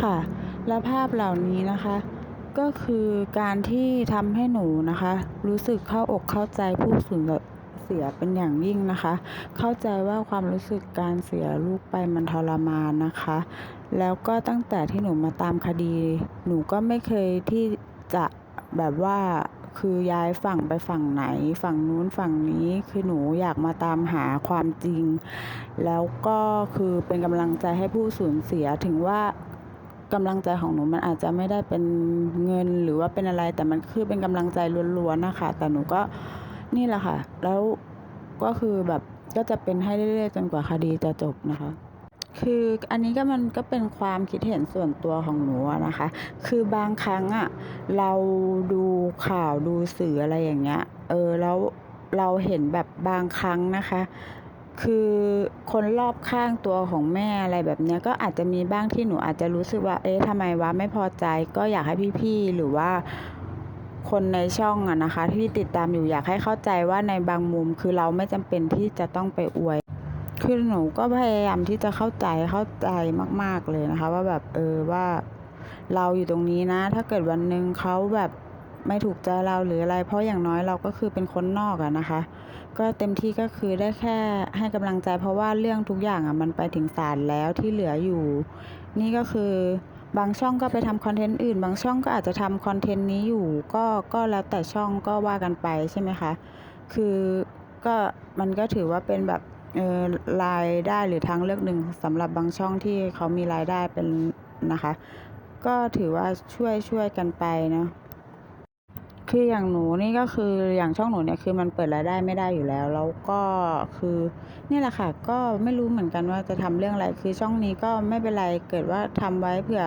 ค่ะ และภาพเหล่านี้นะคะ ก็คือการที่ทำให้หนูนะคะ รู้สึกเข้าอกเข้าใจผู้สูญเสียเป็นอย่างยิ่งนะคะ เข้าใจว่าความรู้สึกการเสียลูกไปมันทรมานนะคะ แล้วก็ตั้งแต่ที่หนูมาตามคดี หนูก็ไม่เคยที่จะแบบว่าคือย้ายฝั่งไปฝั่งไหน ฝั่งนู้นฝั่งนี้คือหนูอยากมาตามหาความจริง แล้วก็คือเป็นกำลังใจให้ผู้สูญเสียถึงว่า กำลังใจของหนูมันอาจจะไม่ได้เป็นเงินหรือว่าเป็นอะไร แต่มันคือเป็นกำลังใจล้วนๆนะคะ แต่หนูก็นี่แหละค่ะ แล้วก็คือแบบก็จะเป็นให้เรื่อยๆจนกว่าคดีจะจบนะคะ คืออันนี้ก็มันก็เป็นความคิดเห็นส่วนตัวของหนูนะคะ คือบางครั้งอะเราดูข่าวดูสื่ออะไรอย่างเงี้ย เออแล้วเราเห็นแบบบางครั้งนะคะ คือคนรอบข้างตัวของแม่อะไรแบบเนี้ยก็อาจจะมีบ้างที่หนูอาจจะรู้สึกว่า เอ๊ะทำไมวะไม่พอใจ ก็อยากให้พี่ๆหรือว่าคนในช่องอะนะคะ ที่ติดตามอยู่อยากให้เข้าใจว่าในบางมุมคือเราไม่จำเป็นที่จะต้องไปอวย คือหนูก็พยายามที่จะเข้าใจเข้าใจมาก ๆเลยนะคะ ว่าแบบเออว่าเราอยู่ตรงนี้นะ ถ้าเกิดวันหนึ่งเขาแบบ ไม่ถูกใจเราหรืออะไร เพราะอย่างน้อยเราก็คือเป็นคนนอกอะนะคะ ก็เต็มที่ก็คือได้แค่ให้กำลังใจเพราะว่าเรื่องทุกอย่างอะมันไปถึงศาลแล้วที่เหลืออยู่ นี่ก็คือบางช่องก็ไปทำคอนเทนต์อื่น บางช่องก็อาจจะทำคอนเทนต์นี้อยู่ ก็ก็แล้วแต่ช่องก็ว่ากันไปใช่ไหมคะ คือก็มันก็ถือว่าเป็นแบบเออรายได้หรือทางเลือกหนึ่งสำหรับบางช่องที่เขามีรายได้เป็นนะคะ ก็ถือว่าช่วยช่วยกันไปเนาะ คืออย่างหนูนี่ก็คืออย่างช่องหนูเนี่ยคือมันเปิดรายได้ไม่ได้อยู่แล้ว แล้วก็คือนี่แหละค่ะ ก็ไม่รู้เหมือนกันว่าจะทำเรื่องอะไรคือช่องนี้ก็ไม่เป็นไรเกิดว่าทำไว้เผื่อ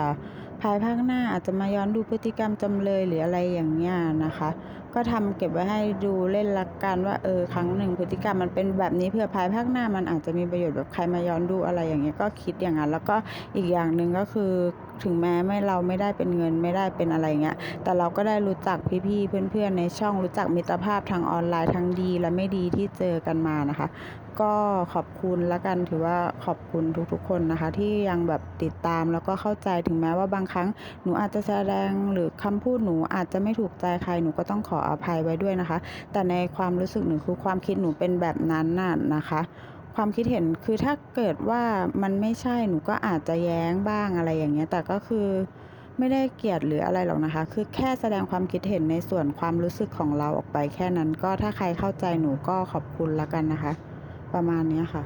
ภายภาคหน้าอาจจะมาย้อนดูพฤติกรรมจำเลยหรืออะไรอย่างเงี้ยนะคะ ก็ทำเก็บไว้ให้ดูเล่นละกันว่าเออครั้งหนึ่งพฤติกรรมมันเป็นแบบนี้เผื่อภายภาคหน้ามันอาจจะมีประโยชน์แบบใครมาย้อนดูอะไรอย่างเงี้ยก็คิดอย่างนั้นแล้วก็อีกอย่างหนึ่งก็คือ ถึงแม้ไม่เราไม่ได้เป็นเงินไม่ได้เป็นอะไรเงี้ยแต่เราก็ได้รู้จักพี่ๆเพื่อนๆ ในช่องรู้จักมิตรภาพทางออนไลน์ทั้งดีและไม่ดีที่เจอกันมานะคะ ก็ขอบคุณละกันถือว่าขอบคุณทุกๆ คนนะคะ ที่ยังแบบติดตามแล้วก็เข้าใจถึงแม้ว่าบางครั้งหนูอาจจะแสดงหรือคำพูดหนูอาจจะไม่ถูกใจใครหนูก็ต้องขออภัยไว้ด้วยนะคะ แต่ในความรู้สึกหนูคือความคิดหนูเป็นแบบนั้นน่ะนะคะ ความคิดเห็นคือถ้าเกิดว่ามันไม่ใช่หนูก็อาจจะแย้งบ้างอะไรอย่างเงี้ย แต่ก็คือไม่ได้เกลียดหรืออะไรหรอกนะคะ คือแค่แสดงความคิดเห็นในส่วนความรู้สึกของเราออกไปแค่นั้นก็ถ้าใครเข้าใจหนูก็ขอบคุณละกันนะคะ ประมาณนี้ค่ะ